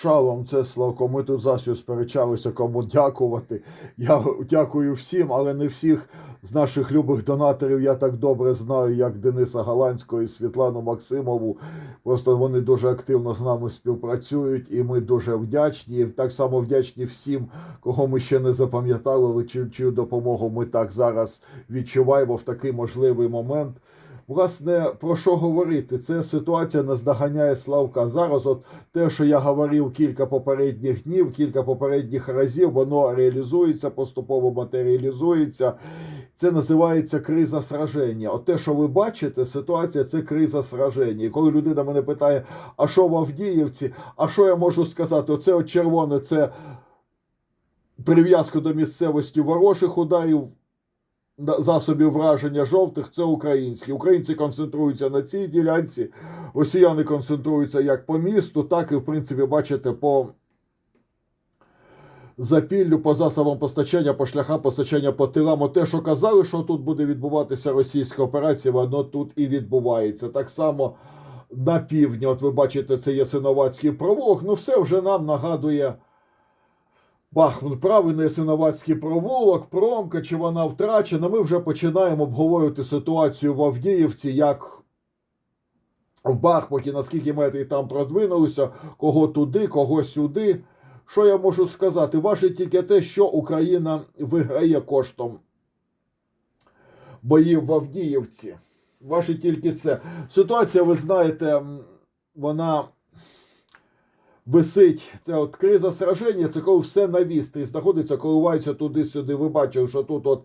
Шалом, це Славко. Ми тут засю сперечалися, кому дякувати. Я дякую всім, але не всіх з наших любих донаторів я так добре знаю, як Дениса Галанського і Світлану Максимову. Просто вони дуже активно з нами співпрацюють, і ми дуже вдячні. Так само вдячні всім, кого ми ще не запам'ятали, чию допомогу ми так зараз відчуваємо в такий можливий момент. Власне, про що говорити? Це ситуація наздоганяє Славка. Зараз, от те, що я говорив кілька попередніх днів, кілька попередніх разів, воно реалізується, поступово матеріалізується. Це називається криза сраження. От те, що ви бачите, ситуація це криза сраження. І коли людина мене питає, а що в Авдіївці, а що я можу сказати? Оце от червоне, це прив'язка до місцевості ворожих ударів засобів враження жовтих це українські. Українці концентруються на цій ділянці, росіяни концентруються як по місту, так і, в принципі, бачите, по запіллю, по засобам постачання, по шляхам постачання по тилам. Те, що казали, що тут буде відбуватися російська операція, воно тут і відбувається. Так само на півдні, от ви бачите, це є Синовацький провулок. Ну, все вже нам нагадує. Бахмут, правий Ясиновацький провулок, промка, чи вона втрачена. Ми вже починаємо обговорювати ситуацію в Авдіївці, як в Бахмуті, наскільки метрів там продвинулися, кого туди, кого сюди. Що я можу сказати? Важить тільки те, що Україна виграє коштом боїв в Авдіївці. Важить тільки це. Ситуація, ви знаєте, вона висить. Це от криза сраження, це коли все на вістрі знаходиться, коливається туди-сюди. Ви бачили, що тут, от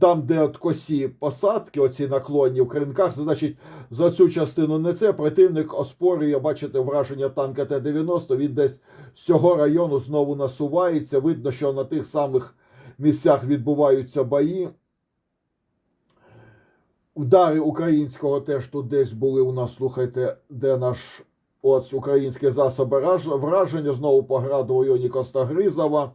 там, де от косі посадки, оці наклонні в кринках, це значить за цю частину не це. Противник оспорює, бачите, враження танка Т-90. Він десь з цього району знову насувається. Видно, що на тих самих місцях відбуваються бої. Удари українського теж тут десь були у нас, слухайте, де наш От українські засоби враження знову по граду в районі Костогризова.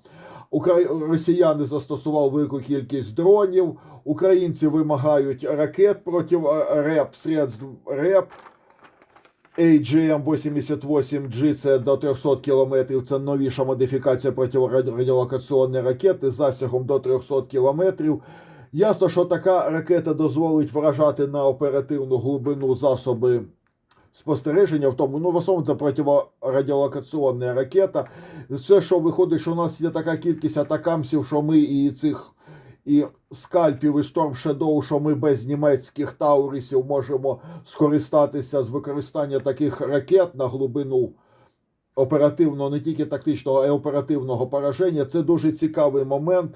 Росіяни застосували велику кількість дронів. Українці вимагають ракет проти е, РЕП, средств РЕП. AGM-88G це до 300 кілометрів. Це новіша модифікація протирадіолокаційної ракети з засягом до 300 кілометрів. Ясно, що така ракета дозволить вражати на оперативну глибину засоби спостереження в тому, ну в основному це протирадіолокаційна ракета. Все, що виходить, що у нас є така кількість атакамсів, що ми і цих і скальпів, і Storm Shadow, що ми без німецьких таурисів можемо скористатися з використання таких ракет на глибину оперативного, не тільки тактичного, а й оперативного пораження. Це дуже цікавий момент.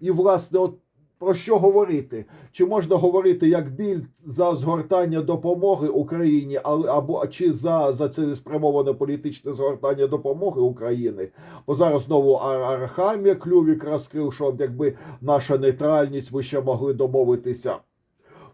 І, власне, от про що говорити? Чи можна говорити як біль за згортання допомоги Україні, або чи за, за цілеспрямоване політичне згортання допомоги України? Бо зараз знову Ар- Арахамія Клювік розкрив, що якби наша нейтральність ви ще могли домовитися.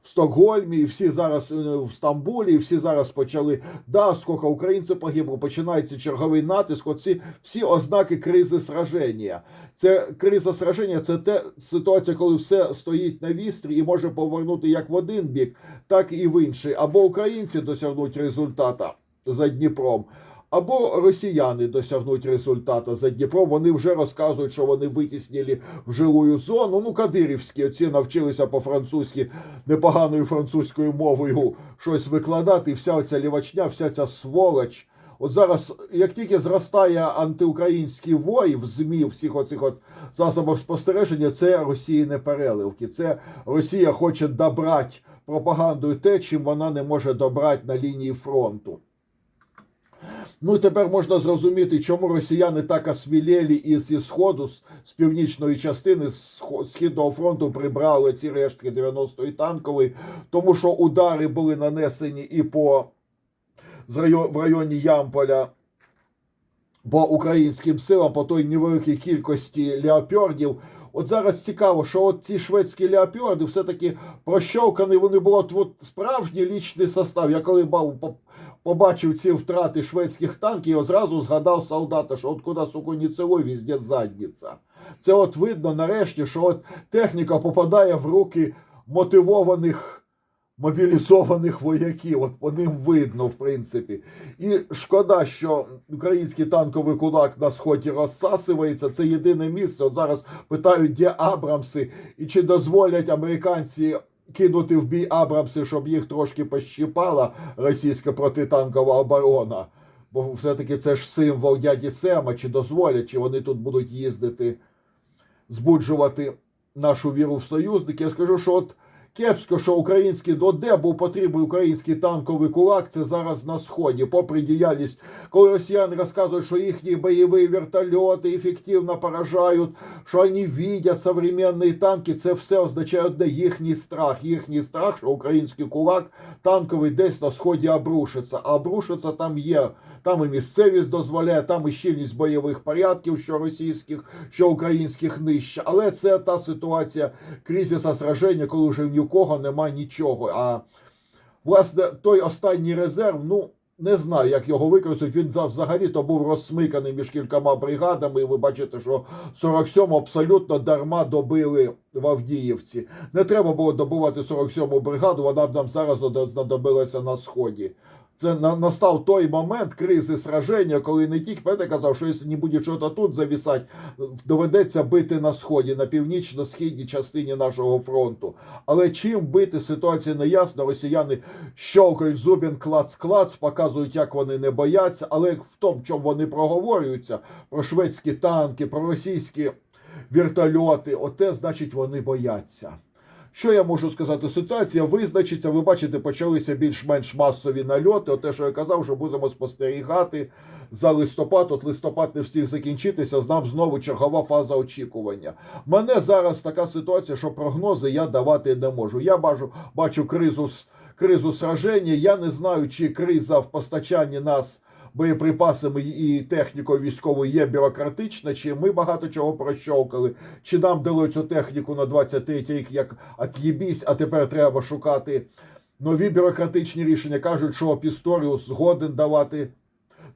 В Стокгольмі, і всі зараз е, в Стамбулі, і всі зараз почали да, скільки українців погибло, починається черговий натиск. Оці всі ознаки кризи сраження. Це криза сраження, це те ситуація, коли все стоїть на вістрі і може повернути як в один бік, так і в інший. Або українці досягнуть результата за Дніпром. Або росіяни досягнуть результату за Дніпром. Вони вже розказують, що вони витіснили в жилую зону. Ну, кадирівські оці навчилися по-французьки непоганою французькою мовою щось викладати. Вся оця лівачня, вся ця сволоч. От зараз, як тільки зростає антиукраїнський вой в ЗМІ, всіх оцих от засобах спостереження, це Росії не переливки. Це Росія хоче добрати пропагандою те, чим вона не може добрати на лінії фронту. Ну і тепер можна зрозуміти, чому росіяни так осмілєлі і зі сходу, з, північної частини з східного фронту прибрали ці рештки 90-ї танкової, тому що удари були нанесені і по в районі Ямполя по українським силам, по той невеликій кількості леопардів. От зараз цікаво, що от ці шведські леопарди все-таки прощовкані, вони були от, от справжній лічний состав. Я коли по- побачив ці втрати шведських танків, я зразу згадав солдата, що от куди суку не цілуй, везде задниця. Це от видно нарешті, що от техніка попадає в руки мотивованих мобілізованих вояків. От по ним видно, в принципі. І шкода, що український танковий кулак на сході розсасується. Це єдине місце. От зараз питають, де Абрамси, і чи дозволять американці. Кинути в бій Абрамси, щоб їх трошки пощіпала російська протитанкова оборона. Бо все-таки це ж символ дяді Сема, чи дозволять, чи вони тут будуть їздити, збуджувати нашу віру в союзники. Я скажу, що от кепсько, що український до де був потрібен український танковий кулак, це зараз на сході, попри діяльність, коли росіяни розказують, що їхні бойові вертольоти ефективно поражають, що вони видять современні танки, це все означає одне їхній страх. Їхній страх, що український кулак танковий десь на сході обрушиться. А обрушиться там є. Там і місцевість дозволяє, там і щільність бойових порядків, що російських, що українських нижче. Але це та ситуація кризиса сраження, коли вже ні у кого немає нічого. А власне той останній резерв, ну. Не знаю, як його використають. Він взагалі-то був розсмиканий між кількома бригадами. І ви бачите, що 47 абсолютно дарма добили в Авдіївці. Не треба було добувати 47-му бригаду, вона б нам зараз знадобилася на сході. Це на, настав той момент кризи сраження, коли не тільки Петро казав, що якщо не буде щось тут завісати, доведеться бити на сході, на північно-східній частині нашого фронту. Але чим бити, ситуація не ясна. Росіяни щовкають зубін клац-клац, показують, як вони не бояться. Але в тому, чому вони проговорюються, про шведські танки, про російські вертольоти, оте значить вони бояться. Що я можу сказати? Ситуація визначиться. Ви бачите, почалися більш-менш масові нальоти. Те, що я казав, що будемо спостерігати за листопад. От листопад не встиг закінчитися. Знам знову чергова фаза очікування. Мене зараз така ситуація, що прогнози я давати не можу. Я бачу, бачу кризу кризу сраження. Я не знаю, чи криза в постачанні нас боєприпасами і технікою військовою є бюрократична, чи ми багато чого прощовкали, чи нам дали цю техніку на 23 рік як от'єбісь, а тепер треба шукати нові бюрократичні рішення. Кажуть, що Пісторіус згоден давати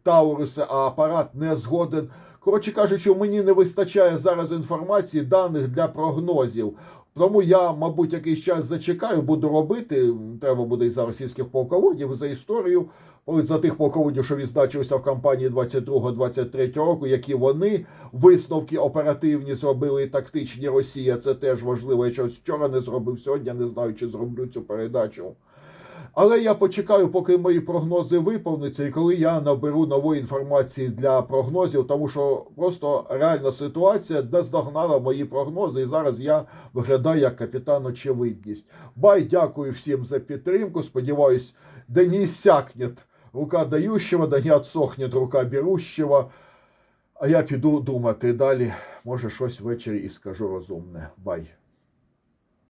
Тауруси, а апарат не згоден. Коротше кажучи, мені не вистачає зараз інформації, даних для прогнозів. Тому я, мабуть, якийсь час зачекаю, буду робити. Треба буде і за російських полководів, за історію. Ось за тих полководів, що відзначилися в кампанії 22-23 року, які вони висновки оперативні зробили тактичні Росія. Це теж важливо. Я щось вчора не зробив сьогодні. Не знаю, чи зроблю цю передачу. Але я почекаю, поки мої прогнози виповняться, і коли я наберу нової інформації для прогнозів, тому що просто реальна ситуація наздогнала мої прогнози, і зараз я виглядаю як капітан очевидність. Бай, дякую всім за підтримку. Сподіваюсь, да не рука дающего, да не отсохне рука берущего. А я піду думати далі. Може, щось ввечері і скажу розумне. Бай.